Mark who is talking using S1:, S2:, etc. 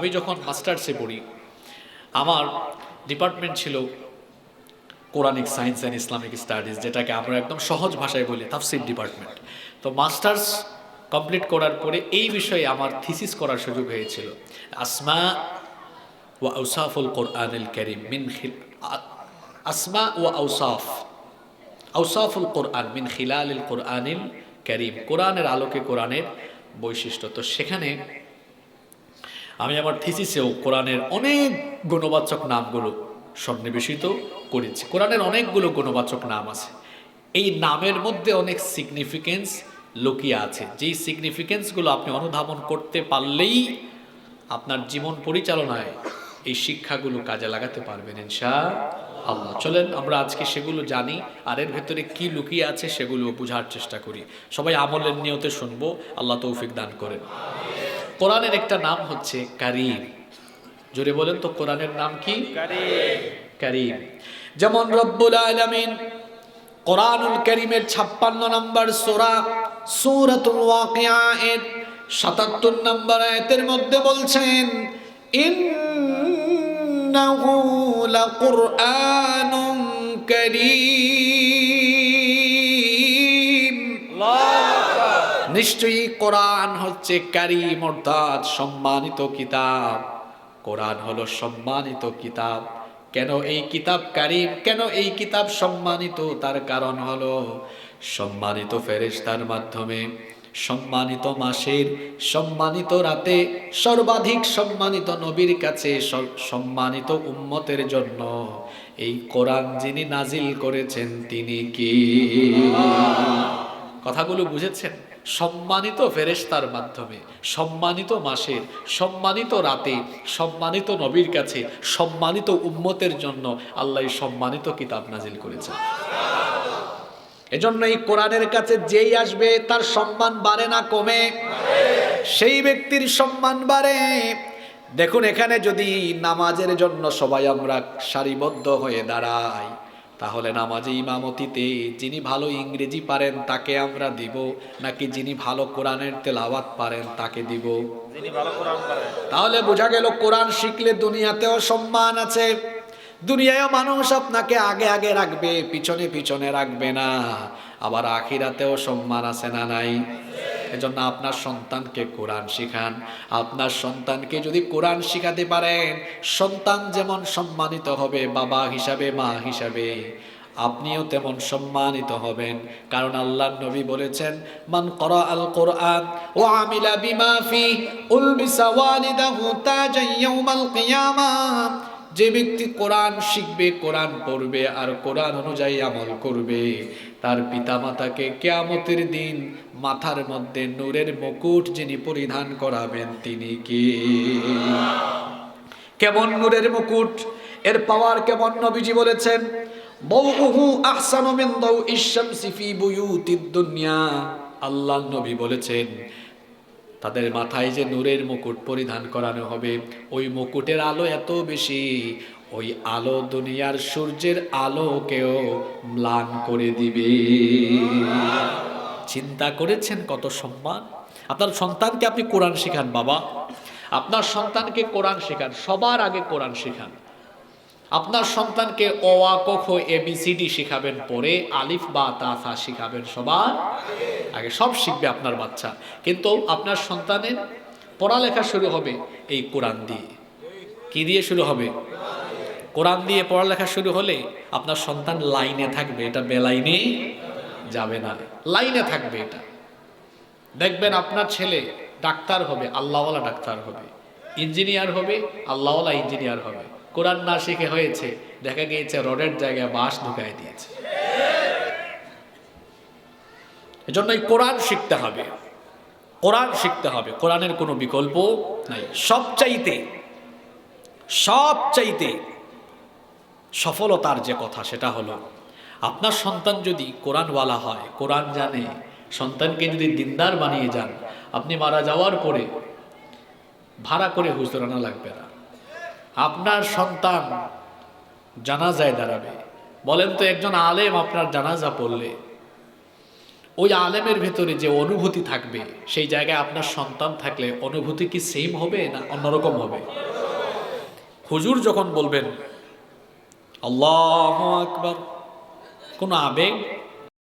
S1: আমি যখন মাস্টার্সে পড়ি, আমার ডিপার্টমেন্ট ছিল Quranic science and Islamic studies, যেটাকে আমরা একদম সহজ ভাষায় বলি তাফসির ডিপার্টমেন্ট। তো মাস্টার্স কমপ্লিট করার পরে এই বিষয়ে আমার থিসিস করার সুযোগ হয়েছিল। আসমা ওয়া আউসাফুল কোরআনুল করিম মিন আসমা ওয়া আউসাফ আউসাফুল কোরআন মিন খিলালিল কোরআনিল করিম, কোরআনের আলোকে কোরআনের বৈশিষ্ট্য। তো সেখানে আমি আমার থিসিসেও কোরআনের অনেক গুণবাচক নামগুলো সন্নিবেশিত করেছি। কোরআনের অনেকগুলো গুণবাচক নাম আছে। এই নামের মধ্যে অনেক সিগনিফিকেন্স লুকিয়ে আছে। যেই সিগনিফিকেন্সগুলো আপনি অনুধাবন করতে পারলেই আপনার জীবন পরিচালনায় এই শিক্ষাগুলো কাজে লাগাতে পারবেন ইনশা আল্লাহ চলেন, আমরা আজকে সেগুলো জানি, আর এর ভেতরে কি লুকিয়ে আছে সেগুলো বোঝার চেষ্টা করি। সবাই আমলের নিয়তে শুনব। আল্লাহ তৌফিক দান করেন। কোরআনের একটা নাম হচ্ছে কারিম। জোরে বলেন তো, কোরআনের নাম কি? কারিম। যেমন রব্বুল আলামিন কোরআনুল কারীমের 56 নম্বর সূরা, সূরাতুল ওয়াকিয়া এর 77 নম্বর আয়াতের মধ্যে বলছেন, ইন্নাহু লাকুরআনুন কারীম। নিশ্চয়ই কোরআন হচ্ছে কারিম, অর্থাৎ সম্মানিত কিতাব। কোরআন হলো সম্মানিত কিতাব। কেন এই কিতাব কারিম? কেন এই কিতাব সম্মানিত? তার কারণ হলো সম্মানিত ফেরেস্তার মাধ্যমে সম্মানিত মাসের, সম্মানিত রাতে সর্বাধিক সম্মানিত নবীর কাছে সম্মানিত উম্মতের জন্য। এই কোরআন যিনি নাজিল করেছেন তিনি কি? কথাগুলো বুঝেছেন? সম্মানিত ফেরেস্তার মাধ্যমে, সম্মানিত মাসের, সম্মানিত রাতে, সম্মানিত নবীর কাছে, সম্মানিত উম্মতের জন্য আল্লাহ সম্মানিত কিতাব নাজিল করেছেন। এজন্য এই কোরআনের কাছে যেই আসবে, তার সম্মান বাড়ে না, কমে। সেই ব্যক্তির সম্মান বাড়ে। দেখুন, এখানে যদি নামাজের জন্য সবাই আমরা সারিবদ্ধ হয়ে দাঁড়াই তাহলে নামাজে ইমামতিতে যিনি ভালো ইংরেজি পারেন তাকে আমরা দিব। নাকি যিনি ভালো কোরআনের তেলাওয়াত পারেন তাকে দিব। তাহলে বোঝা গেল কোরআন শিখলে দুনিয়াতেও সম্মান আছে। দুনিয়ায় মানুষ আপনাকে আগে আগে রাখবে পিছনে পিছনে রাখবে না। আবার আখিরাতেও সম্মান আছে না নাই? এজন্য আপনার সন্তানকে কোরআন শিখান। আপনার সন্তানকে যদি কোরআন শিখাতে পারেন, সন্তান যেমন সম্মানিত হবে, বাবা হিসাবে, মা হিসাবে, আপনিও তেমন সম্মানিত হবেন। কারণ আল্লাহ নবী বলেছেন, মান করা আল কোরআন, ও আমিলা বিমা ফি, উলবিসা ওয়ালিদাহু তাজান ইয়াউমাল কিয়ামা যে ব্যক্তি কোরআন শিখবে, কোরআন পড়বে আর কোরআন অনুযায়ী আমল করবে, তার পিতামাতাকে কেয়ামতের দিন মাথার মধ্যে নূরের মুকুট যিনি পরিধান করাবেন তিনি কি? কেমন নূরের মুকুট? এর পাওয়ার কেমন নবীজি বলেছেন? বউহু আহসানু মিন দাউ ইশ-শামসি ফি আল্লাহ নবী বলেছেন তাদের মাথায় যে নূরের মুকুট পরিধান করানো হবে, ওই মুকুটের আলো এত বেশি, ওই আলো দুনিয়ার সূর্যের আলোকেও ম্লান করে দিবে। চিন্তা করেছেন কত সম্মান? আপনার সন্তানকে আপনি কোরআন শেখান, বাবা। আপনার সন্তানকে কোরআন শেখান, সবার আগে কোরআন শেখান। আপনার সন্তানকে অ, আ, ক, খ, এ, বি, সি, ডি শেখাবেন, পরে আলিফ, বা, তা থা শেখাবেন সবার। আগে সব শিখবে আপনার বাচ্চা। কিন্তু আপনার সন্তানের পড়ালেখা শুরু হবে এই কোরআন দিয়ে। কি দিয়ে শুরু হবে? কোরআন দিয়ে পড়ালেখা শুরু হলে আপনার সন্তান লাইনে থাকবে। এটা বেলাইনে যাবে না। লাইনে থাকবে এটা। দেখবেন আপনার ছেলে ডাক্তার হবে, আল্লাহওয়ালা ডাক্তার হবে। ইঞ্জিনিয়ার হবে, আল্লাহওয়ালা ইঞ্জিনিয়ার হবে। কোরআন না শিখে হয়েছে, দেখা গিয়েছে রডের জায়গায় বাঁশ ঢুকাই দিয়েছে। এজন্য এই কোরআন শিখতে হবে। কোরআন শিখতে হবে। কোরআনের কোনো বিকল্প নাই। সবচাইতে সবচাইতে সফলতার যে কথা সেটা হলো, আপনার সন্তান যদি কোরআনওয়ালা হয়, কোরআন জানে, সন্তানকে যদি দিনদার বানিয়ে যান, আপনি মারা যাওয়ার পরে ভাড়া করে হুজুর আনা লাগবে না। আপনার সন্তান জানাজায় দাঁড়াবে। বলেন তো একজন আলেম আপনার জানাজা পড়লে ওই আলেমের ভেতরে যে অনুভূতি থাকবে, সেই জায়গায় আপনার সন্তান থাকলে অনুভূতি কি সেম হবে না অন্যরকম হবে? হুজুর যখন বলবেন, আল্লাহ আকবার, কোনো আবেগ?